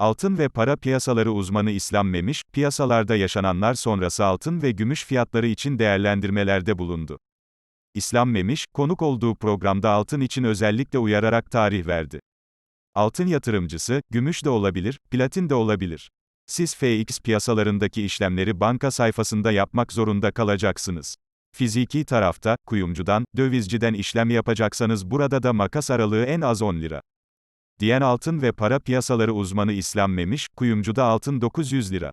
Altın ve para piyasaları uzmanı İslam Memiş, piyasalarda yaşananlar sonrası altın ve gümüş fiyatları için değerlendirmelerde bulundu. İslam Memiş, konuk olduğu programda altın için özellikle uyararak tarih verdi. Altın yatırımcısı, gümüş de olabilir, platin de olabilir. Siz FX piyasalarındaki işlemleri banka sayfasında yapmak zorunda kalacaksınız. Fiziki tarafta, kuyumcudan, dövizciden işlem yapacaksanız burada da makas aralığı en az 10 lira. Diyen altın ve para piyasaları uzmanı İslam Memiş, kuyumcuda altın 900 lira.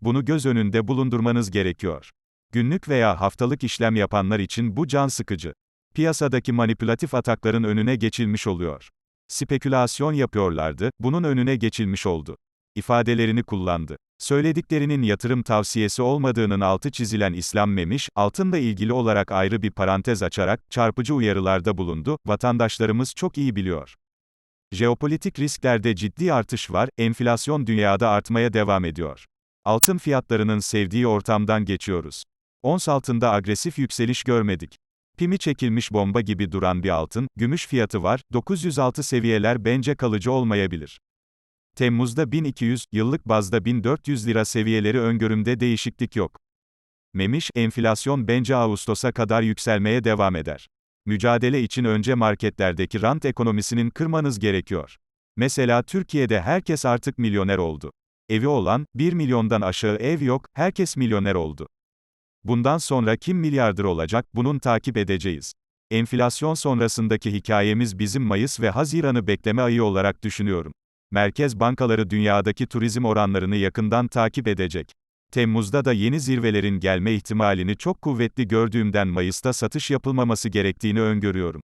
Bunu göz önünde bulundurmanız gerekiyor. Günlük veya haftalık işlem yapanlar için bu can sıkıcı. Piyasadaki manipülatif atakların önüne geçilmiş oluyor. Spekülasyon yapıyorlardı, bunun önüne geçilmiş oldu. ifadelerini kullandı. Söylediklerinin yatırım tavsiyesi olmadığının altı çizilen İslam Memiş, altınla ilgili olarak ayrı bir parantez açarak, çarpıcı uyarılarda bulundu, vatandaşlarımız çok iyi biliyor. Jeopolitik risklerde ciddi artış var, enflasyon dünyada artmaya devam ediyor. Altın fiyatlarının sevdiği ortamdan geçiyoruz. Ons altında agresif yükseliş görmedik. Pimi çekilmiş bomba gibi duran bir altın, gümüş fiyatı var, 906 seviyeler bence kalıcı olmayabilir. Temmuz'da 1200, yıllık bazda 1400 lira seviyeleri öngörümde değişiklik yok. Memiş, enflasyon bence Ağustos'a kadar yükselmeye devam eder. Mücadele için önce marketlerdeki rant ekonomisinin kırmanız gerekiyor. Mesela Türkiye'de herkes artık milyoner oldu. Evi olan, 1 milyondan aşağı ev yok, herkes milyoner oldu. Bundan sonra kim milyarder olacak, bunun takip edeceğiz. Enflasyon sonrasındaki hikayemiz bizim Mayıs ve Haziran'ı bekleme ayı olarak düşünüyorum. Merkez bankaları dünyadaki turizm oranlarını yakından takip edecek. Temmuz'da da yeni zirvelerin gelme ihtimalini çok kuvvetli gördüğümden Mayıs'ta satış yapılmaması gerektiğini öngörüyorum.